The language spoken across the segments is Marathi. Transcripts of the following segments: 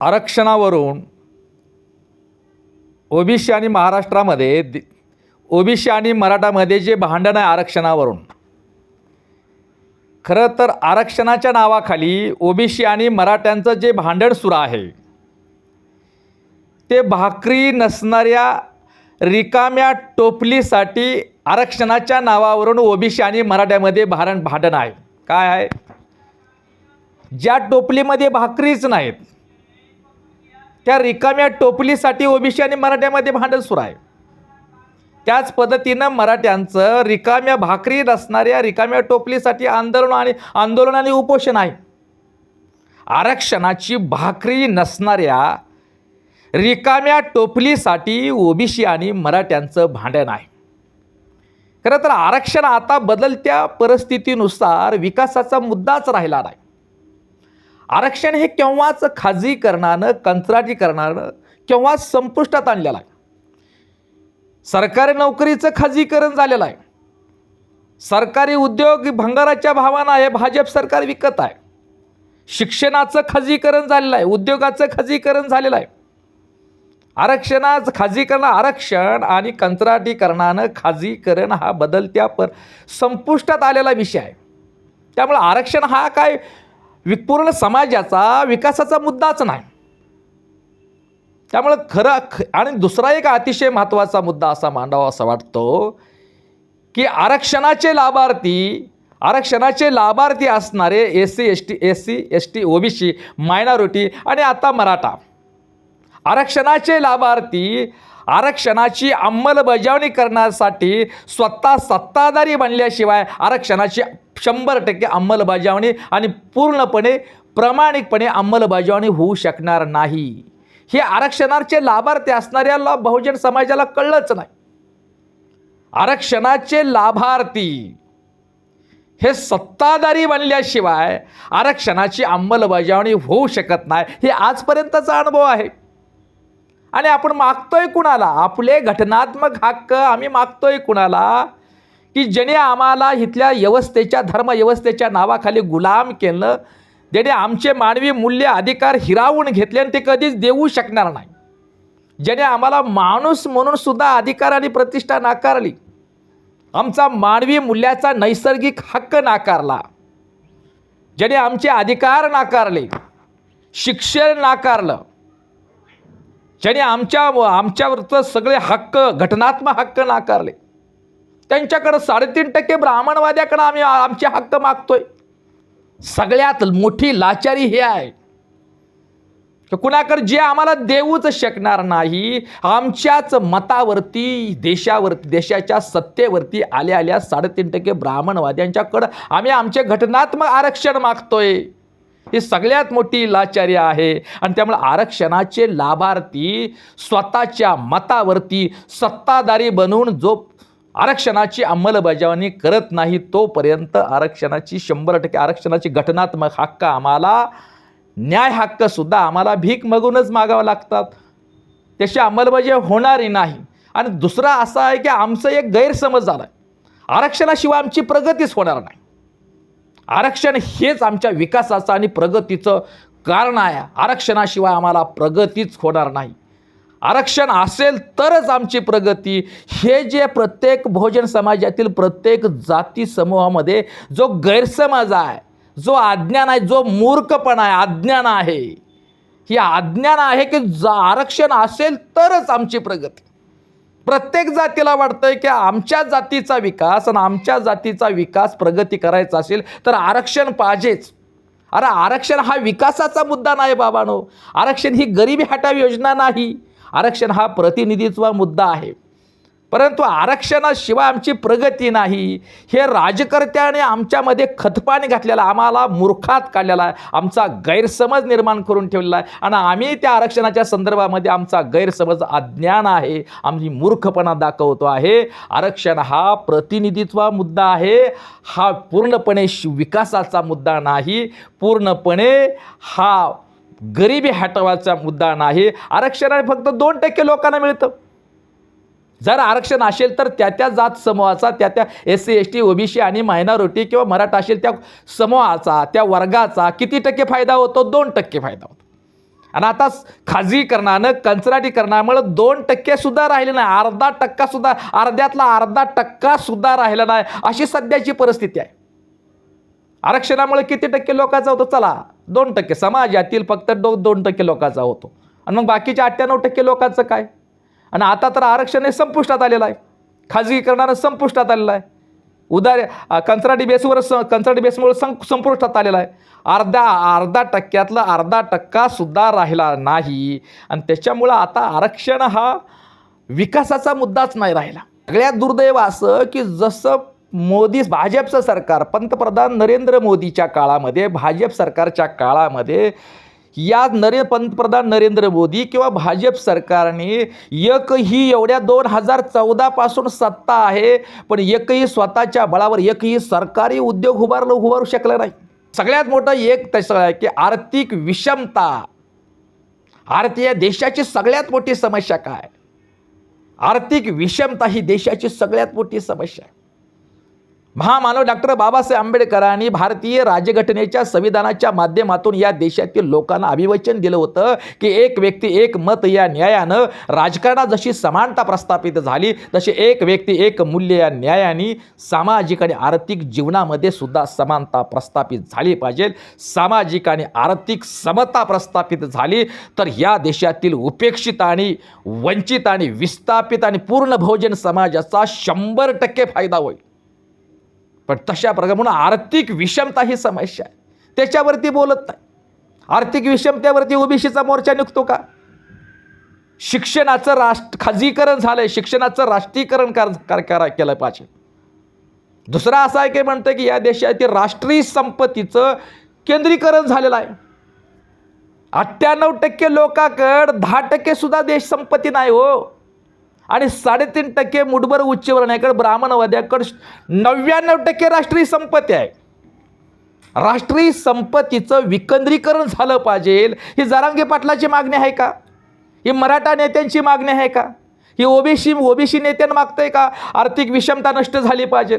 आरक्षणावरून ओबीसी आणि महाराष्ट्रामध्ये ओबीसी आणि मराठामध्ये जे भांडण आहे आरक्षणावरून खरं तर आरक्षणाच्या नावाखाली ओबीसी आणि मराठ्यांचं जे भांडण सुरू आहे ते भाकरी नसणाऱ्या रिकाम्या टोपलीसाठी आरक्षणाच्या नावावरून ओबीसी आणि मराठ्यामध्ये भारण भांडण आहे. काय आहे? ज्या टोपलीमध्ये भाकरीच नाहीत त्या रिकाम्या टोपलीसाठी ओबीसी आणि मराठ्यामध्ये भांडण सुरू आहे. त्याच पद्धतीनं मराठ्यांचं रिकाम्या भाकरी नसणाऱ्या रिकाम्या टोपलीसाठी आंदोलन आणि आंदोलन आणि उपोषण आहे. आरक्षणाची भाकरी नसणाऱ्या रिकाम्या टोपलीसाठी ओबीसी आणि मराठ्यांचं भांडण आहे. खरं तर आरक्षण आता बदलत्या परिस्थितीनुसार विकासाचा मुद्दाच राहिला नाही. आरक्षण हे केव्हाच खाजगीकरणानं कंत्राटीकरणानं केव्हाच संपुष्टात आणलेलं आहे? सरकारी नोकरीचं खाजगीकरण झालेलं आहे. सरकारी उद्योग भंगाराच्या भावानं आहे भाजप सरकार विकत आहे. शिक्षणाचं खाजगीकरण झालेलं आहे उद्योगाचं खाजगीकरण झालेलं आहे. आरक्षणाचं खाजगीकरण आरक्षण आणि कंत्राटीकरणानं खाजगीकरण हा बदलत्या पर संपुष्टात आलेला विषय आहे. त्यामुळे आरक्षण हा काय पूर्ण समाजाचा विकासाचा मुद्दाच नाही. त्यामुळं खरं ख आणि दुसरा एक अतिशय महत्त्वाचा मुद्दा असा मांडावा असा वाटतो की आरक्षणाचे लाभार्थी आरक्षणाचे लाभार्थी असणारे S C S T S C S T OBC minority आणि आता मराठा आरक्षणाचे लाभार्थी आरक्षणाची अंमलबजावणी करण्यासाठी स्वतः सत्ताधारी बनल्याशिवाय आरक्षणाची शंभर टक्के अंमलबजावणी आणि पूर्णपणे प्रामाणिकपणे अंमलबजावणी होऊ शकणार नाही. हे आरक्षणाचे लाभार्थी असणाऱ्याला बहुजन समाजाला कळलंच नाही. आरक्षणाचे लाभार्थी हे सत्ताधारी बनल्याशिवाय आरक्षणाची अंमलबजावणी होऊ शकत नाही. हे आजपर्यंतचा अनुभव आहे. आणि आपण मागतोय कुणाला? आपले घटनात्मक हक्क आम्ही मागतोय कुणाला? की ज्याने आम्हाला इथल्या व्यवस्थेच्या धर्मव्यवस्थेच्या नावाखाली गुलाम केलं ज्याने आमचे मानवी मूल्य अधिकार हिरावून घेतले आणि ते कधीच देऊ शकणार नाही. ज्याने आम्हाला माणूस म्हणून सुद्धा अधिकार आणि प्रतिष्ठा नाकारली. आमचा मानवी मूल्याचा नैसर्गिक हक्क नाकारला. ज्याने आमचे अधिकार नाकारले शिक्षण नाकारलं ज्याने आमच्या आमच्यावरचं सगळे हक्क घटनात्मक हक्क नाकारले. त्यांच्याकडं साडेतीन टक्के ब्राह्मणवाद्याकडं आम्ही आमचे हक्क मागतोय. सगळ्यात मोठी लाचारी हे आहे. कुणाकडे जे आम्हाला देऊच शकणार नाही आमच्याच मतावरती देशावरती देशाच्या सत्तेवरती आल्या आल्या साडेतीन टक्के ब्राह्मणवाद्यांच्याकडं आम्ही आमचे घटनात्मक आरक्षण मागतोय. ही सगळ्यात मोठी लाचारी आहे. आणि त्यामुळे आरक्षणाचे लाभार्थी स्वतःच्या मतावरती सत्ताधारी बनवून जो आरक्षणाची अंमलबजावणी करत नाही तोपर्यंत आरक्षणाची शंभर टक्के आरक्षणाची घटनात्मक हक्क आम्हाला न्याय हक्कसुद्धा आम्हाला भीक मगूनच मागावं लागतात. त्याची अंमलबजावणी होणारी नाही. आणि दुसरा असा आहे की आमचं एक गैरसमज झाला आहे आरक्षणाशिवाय आमची प्रगतीच होणार नाही. आरक्षण हेच आमच्या विकासाचं आणि प्रगतीचं कारण आहे. आरक्षणाशिवाय आम्हाला प्रगतीच होणार नाही. आरक्षण असेल तरच आमची प्रगती. हे जे प्रत्येक बहुजन समाजातील प्रत्येक जाती समूहामध्ये जो गैरसमज आहे जो अज्ञान आहे जो मूर्खपणा आहे अज्ञान आहे. ही अज्ञान आहे की जा आरक्षण असेल तरच आमची प्रगती. प्रत्येक जातीला वाटतंय की आमच्या जातीचा विकास आणि आमच्या जातीचा विकास प्रगती करायचा असेल तर आरक्षण पाहिजेच. अरे आरक्षण हा विकासाचा मुद्दा नाही बाबानो. आरक्षण ही गरिबी हटाव योजना नाही. आरक्षण हा प्रतिनिधीत्व मुद्दा आहे. परंतु आरक्षणाशिवाय आमची प्रगती नाही. हे राजकर्त्याने आमच्यामध्ये खतपाणी घातलेला आम्हाला मूर्खात काढलेला आहे. आमचा गैरसमज निर्माण करून ठेवलेला आहे. आणि आम्ही त्या आरक्षणाच्या संदर्भामध्ये आमचा गैरसमज अज्ञान आहे. आम्ही मूर्खपणा दाखवतो आहे. आरक्षण हा प्रतिनिधित्व मुद्दा आहे. हा पूर्णपणे विकासाचा मुद्दा नाही. पूर्णपणे हा गरिबी हटवायचा मुद्दा नाही. आरक्षण फक्त दोन टक्के लोकांना मिळतं. जर आरक्षण असेल तर त्या त्या जात समूहाचा त्या त्या S C S T OBC आणि मायनॉरिटी किंवा मराठा असेल त्या समूहाचा त्या वर्गाचा किती टक्के फायदा होतो? दोन टक्के फायदा होतो. आणि आता खाजगीकरणानं कंत्राटीकरणामुळं दोन टक्केसुद्धा राहिले नाही. अर्धा टक्कासुद्धा अर्ध्यातला अर्धा टक्कासुद्धा राहिला नाही. अशी सध्याची परिस्थिती आहे. आरक्षणामुळे किती टक्के लोकांचा होतो? चला दोन टक्के. समाजातील फक्त दो दोन टक्के लोकांचा होतो. आणि मग बाकीच्या अठ्ठ्याण्णव टक्के लोकांचं काय? आणि आता तर आरक्षण हे संपुष्टात आलेलं आहे. खाजगीकरणानं संपुष्टात आलेलं आहे. उदार कंत्राटी बेसवर स कंत्राटी बेसमुळे सं संपुष्टात आलेला आहे. अर्धा अर्धा टक्क्यातला अर्धा टक्कासुद्धा राहिला नाही. आणि त्याच्यामुळं आता आरक्षण हा विकासाचा मुद्दाच नाही राहिला. सगळ्यात दुर्दैव असं की जसं मोदी भाजपचं सरकार पंतप्रधान नरेंद्र मोदीच्या काळामध्ये भाजप सरकारच्या काळामध्ये या नरे पंतप्रधान नरेंद्र मोदी किंवा भाजप सरकारने एकही एवढ्या दोन हजार चौदापासून सत्ता आहे पण एकही स्वतःच्या बळावर एकही सरकारी उद्योग उभारलं उभारू शकलं नाही. सगळ्यात मोठं एक तसं आहे की आर्थिक विषमता. आर्थिक या देशाची सगळ्यात मोठी समस्या काय? आर्थिक विषमता ही देशाची सगळ्यात मोठी समस्या आहे. महामानव डॉक्टर बाबासाहेब आंबेडकरांनी भारतीय राज्यघटनेच्या संविधानाच्या माध्यमातून या देशातील लोकांना अभिवचन दिलं होतं की एक व्यक्ती एक मत या न्यायानं राजकारणात जशी समानता प्रस्थापित झाली तशी एक व्यक्ती एक मूल्य या न्यायाने सामाजिक आणि आर्थिक जीवनामध्ये सुद्धा समानता प्रस्थापित झाली पाहिजे. सामाजिक आणि आर्थिक समता प्रस्थापित झाली तर या देशातील उपेक्षित आणि वंचित आणि विस्थापित आणि पूर्ण बहुजन समाजाचा शंभर टक्के फायदा होईल. पण तशा प्रकारे म्हणून आर्थिक विषमता ही समस्या आहे. त्याच्यावरती बोलत नाही. आर्थिक विषमतेवरती ओबीसीचा मोर्चा निघतो का? शिक्षणाचं राष्ट्र खाजगीकरण झालंय. शिक्षणाचं राष्ट्रीयकरण कर कर- केलं पाहिजे. दुसरा असा आहे की म्हणतं की या देशातील राष्ट्रीय संपत्तीचं केंद्रीकरण झालेलं आहे. अठ्ठ्याण्णव टक्के लोकांकड दहा टक्के सुद्धा देश संपत्ती नाही हो. आणि साडेतीन टक्के मुठभर उच्चवर्णाकडे ब्राह्मणवाद्याकडे नव्याण्णव टक्के राष्ट्रीय संपत्ती आहे. राष्ट्रीय संपत्तीचं विकेंद्रीकरण झालं पाहिजे. ही जरांगे पाटलाची मागणी आहे का? ही मराठा नेत्यांची मागणी आहे का? ही ओबीसी ओबीसी नेत्यांना मागतंय का? आर्थिक विषमता नष्ट झाली पाहिजे.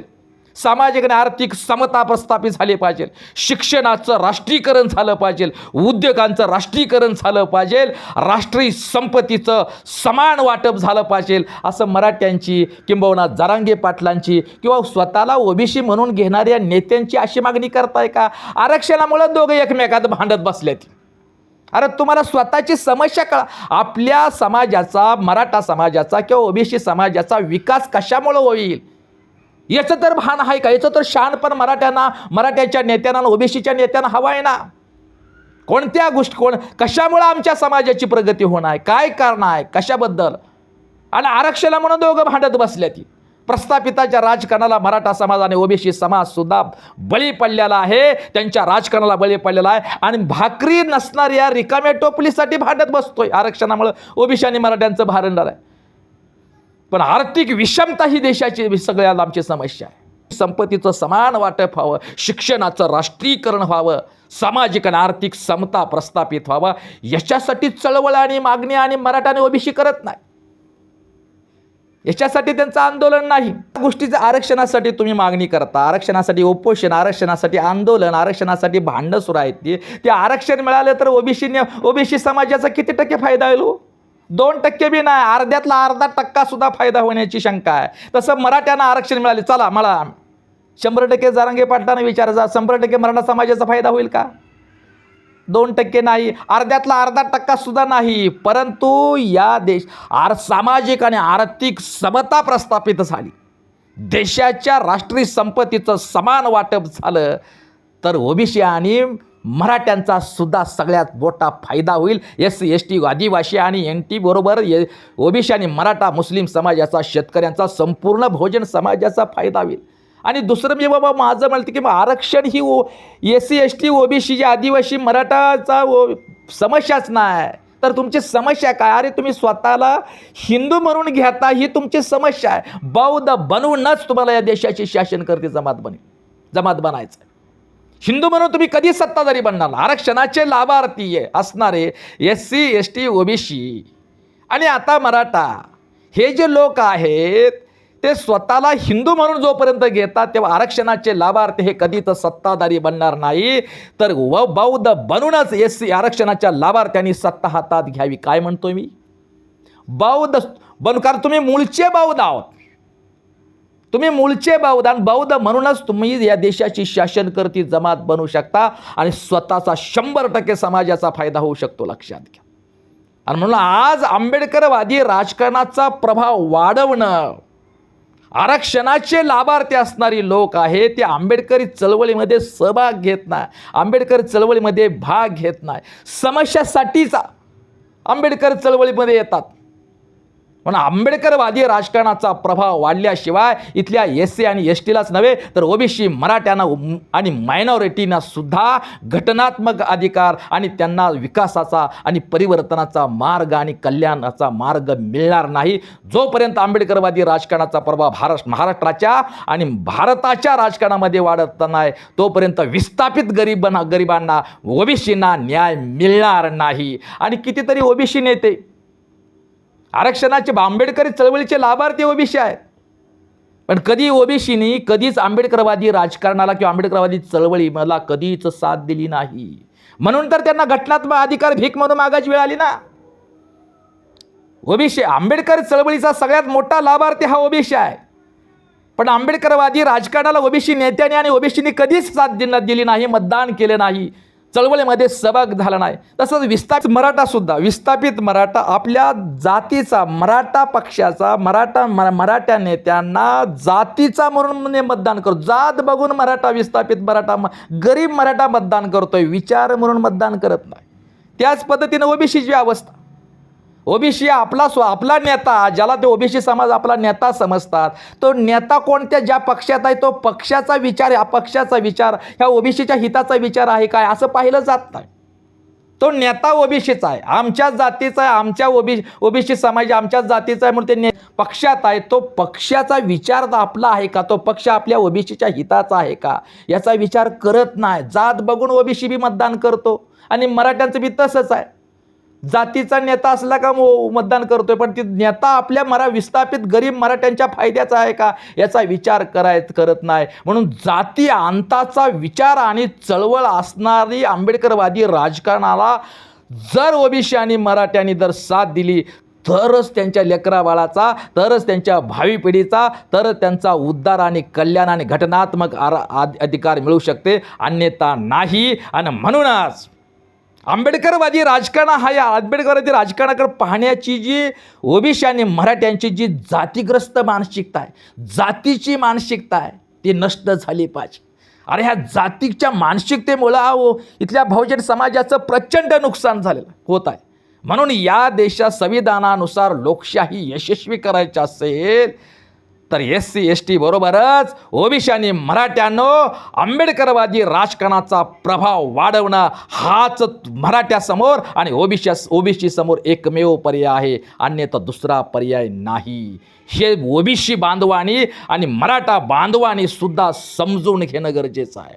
सामाजिक आणि आर्थिक समता प्रस्थापित झाली पाहिजे. शिक्षणाचं राष्ट्रीयकरण झालं पाहिजे. उद्योगांचं राष्ट्रीयकरण झालं पाहिजे. राष्ट्रीय संपत्तीचं समान वाटप झालं पाहिजे. असं मराठ्यांची किंबहुना जरांगे पाटलांची किंवा स्वतःला ओबीसी म्हणून घेणाऱ्या नेत्यांची अशी मागणी करताय का? आरक्षणामुळे दोघं एकमेकात भांडत बसल्यात अरे तुम्हाला स्वतःची समस्या कळा. आपल्या समाजाचा मराठा समाजाचा किंवा ओबीसी समाजाचा विकास कशामुळं होईल? याचं तर भान आहे का? याचं तर शान पण मराठ्यांना मराठ्याच्या नेत्यांना ओबीसीच्या नेत्यांना हवं आहे ना? कोणत्या गोष्टी कोण कशामुळं आमच्या समाजाची प्रगती होणार आहे? काय कारण आहे? कशाबद्दल? आणि आरक्षणा म्हणून दोघं भांडत बसल्या ती प्रस्थापिताच्या राजकारणाला मराठा समाज आणि ओबीसी समाज सुद्धा बळी पडलेला आहे. त्यांच्या राजकारणाला बळी पडलेला आहे. आणि भाकरी नसणाऱ्या रिकाम्या टोपलीसाठी भांडत बसतोय. आरक्षणामुळं ओबीसी आणि मराठ्यांचं भारंडार आहे पण आर्थिक विषमता ही देशाची सगळ्यात आमची समस्या आहे. संपत्तीचं समान वाटप व्हावं शिक्षणाचं राष्ट्रीयकरण व्हावं सामाजिक आणि आर्थिक समता प्रस्थापित व्हावा याच्यासाठी चळवळ आणि मागणी आणि मराठाने ओबीसी करत नाही. याच्यासाठी त्यांचं आंदोलन नाही. गोष्टीचं आरक्षणासाठी तुम्ही मागणी करता. आरक्षणासाठी उपोषण आरक्षणासाठी आंदोलन आरक्षणासाठी भांडणं सुरू आहेत ते आरक्षण मिळालं तर ओबीसीने ओबीसी समाजाचा किती टक्के फायदा होईल हो? दोन टक्के बी नाही अर्ध्यातला अर्धा टक्का सुद्धा फायदा होण्याची शंका आहे. तसं मराठ्यांना आरक्षण मिळाले. चला मला शंभर टक्के जारांगे पाटलांना विचारायचा शंभर टक्के मराठा समाजाचा फायदा होईल का? दोन टक्के नाही अर्ध्यातला अर्धा टक्का सुद्धा नाही. परंतु या देश आर सामाजिक आणि आर्थिक समता प्रस्थापित झाली. देशाच्या राष्ट्रीय संपत्तीचं समान वाटप झालं. तर ओबीसी आणि मराठ्यांचा सुद्धा सगळ्यात मोठा फायदा होईल. एस सी एस टी आदिवासी आणि एन टी बरोबर ए ओबीसी आणि मराठा मुस्लिम समाजाचा शेतकऱ्यांचा संपूर्ण भोजन समाजाचा फायदा होईल. आणि दुसरं मी बाबा माझं म्हणतं की मग आरक्षण ही ओ S C S T OBC जे आदिवासी मराठाचा ओ समस्याच नाही. तर तुमची समस्या काय? अरे तुम्ही स्वतःला हिंदू म्हणून घेता ही तुमची समस्या आहे. बौद्ध बनवूनच तुम्हाला या देशाची शासन करते जमात बनेल जमात बनायचं आहे. हिंदू म्हणून तुम्ही कधी सत्ताधारी बनणार आरक्षणाचे लाभार्थी आहे असणारे S C S T OBC आणि आता मराठा हे जे लोक आहेत ते स्वतःला हिंदू म्हणून जोपर्यंत घेतात तेव्हा आरक्षणाचे लाभार्थी हे कधीच सत्ताधारी बनणार नाही. तर व बौद्ध बनूनच एस सी आरक्षणाच्या लाभार्थ्यांनी सत्ता हातात घ्यावी. काय म्हणतोय मी? बौद्ध बनू कारण तुम्ही मूळचे बौद्ध आहोत. तुम्ही मूळचे बौद्ध आणि बौद्ध म्हणूनच तुम्ही या देशाची शासनकर्ती जमात बनू शकता आणि स्वतःचा शंभर टक्के समाजाचा फायदा होऊ शकतो लक्षात घ्या. आणि म्हणून आज आंबेडकरवादी राजकारणाचा प्रभाव वाढवणं आरक्षणाचे लाभार्थी असणारी लोक आहे ते आंबेडकरी चळवळीमध्ये सहभाग घेत नाही आंबेडकर चळवळीमध्ये भाग घेत नाही. समस्यासाठीचा आंबेडकर चळवळीमध्ये येतात. म्हणून आंबेडकरवादी राजकारणाचा प्रभाव वाढल्याशिवाय इथल्या एस सी आणि एस टीलाच नव्हे तर ओबीसी मराठ्यांना आणि मायनॉरिटींना सुद्धा घटनात्मक अधिकार आणि त्यांना विकासाचा आणि परिवर्तनाचा मार्ग आणि कल्याणाचा मार्ग मिळणार नाही. जोपर्यंत आंबेडकरवादी राजकारणाचा प्रभाव भारत महाराष्ट्राच्या आणि भारताच्या राजकारणामध्ये वाढत नाही तोपर्यंत विस्थापित गरीबांना गरिबांना ओबीसींना न्याय मिळणार नाही. आणि कितीतरी ओबीसी नेते आरक्षणाचे आंबेडकरी चळवळीचे लाभार्थी ओबीसी आहेत पण कधी ओबीसीनी कधीच आंबेडकरवादी राजकारणाला किंवा आंबेडकरवादी चळवळी मला कधीच साथ दिली नाही. म्हणून तर त्यांना घटनात्मक अधिकार भीक म्हणून मागायची वेळ आली ना. ओबीसी आंबेडकर चळवळीचा सगळ्यात मोठा लाभार्थी हा ओबीसी आहे. पण आंबेडकरवादी राजकारणाला ओबीसी नेत्याने आणि ओबीसीनी कधीच साथ दिला दिली नाही मतदान केले नाही. चळवळीमध्ये सहभाग झाला नाही. तसंच विस्थापित मराठासुद्धा विस्थापित मराठा आपल्या जातीचा मराठा पक्षाचा मराठा मराठ्या नेत्यांना जातीचा म्हणून मतदान करतो. जात बघून मराठा विस्थापित मराठा म- गरीब मराठा मतदान करतोय विचार म्हणून मतदान करत नाही. त्याच पद्धतीनं ओबीसीची अवस्था. ओबीसी आपला स्व आपला नेता ज्याला ते ओबीसी समाज आपला नेता समजतात तो नेता कोणत्या ज्या पक्षात आहे तो पक्षाचा विचार या पक्षाचा विचार ह्या ओबीसीच्या हिताचा विचार आहे काय असं पाहिलं जात नाही. तो नेता ओबीसीचा आहे आमच्याच जातीचा आहे आमच्या ओबी ओबीसी समाज आमच्याच जातीचा आहे म्हणून ते ने पक्षात आहे तो पक्षाचा विचार आपला आहे का तो पक्ष आपल्या ओबीसीच्या हिताचा आहे का याचा विचार करत नाही. जात बघून ओबीसी बी मतदान करतो आणि मराठ्यांचं बी तसंच आहे. जातीचा नेता असला का मतदान करतोय पण ती नेता आपल्या मरा विस्थापित गरीब मराठ्यांच्या फायद्याचा आहे का? याचा विचार कराय करत नाही. म्हणून जाती अंताचा विचार आणि चळवळ असणारी आंबेडकरवादी राजकारणाला जर ओबीसी आणि मराठ्यांनी जर साथ दिली तरच त्यांच्या लेकराबाळाचा तरच त्यांच्या भावी पिढीचा तरच त्यांचा उद्धार आणि कल्याण आणि घटनात्मक आर आद- अधिकार मिळू शकते. अन्यथा नाही. आणि म्हणूनच आंबेडकरवादी राजकारण हा या आंबेडकरवादी राजकारणाकडे पाहण्याची जी ओबीसी आणि मराठ्यांची जी जातीग्रस्त मानसिकता आहे जातीची मानसिकता आहे ती नष्ट झाली पाहिजे. अरे ह्या जातीच्या मानसिकतेमुळं अहो इथल्या बहुजन समाजाचं प्रचंड नुकसान झालेलं होत आहे. म्हणून या देशात संविधानानुसार लोकशाही यशस्वी करायची असेल तर एस सी एस टी बरोबरच ओबीसी आणि मराठ्यांनो आंबेडकरवादी राजकारणाचा प्रभाव वाढवणं हाच मराठ्यासमोर आणि ओबीसी ओबीसी समोर एकमेव पर्याय आहे अन्यथा दुसरा पर्याय नाही. हे ओबीसी बांधवानी आणि मराठा बांधवानी सुद्धा समजून घेणं गरजेचं आहे.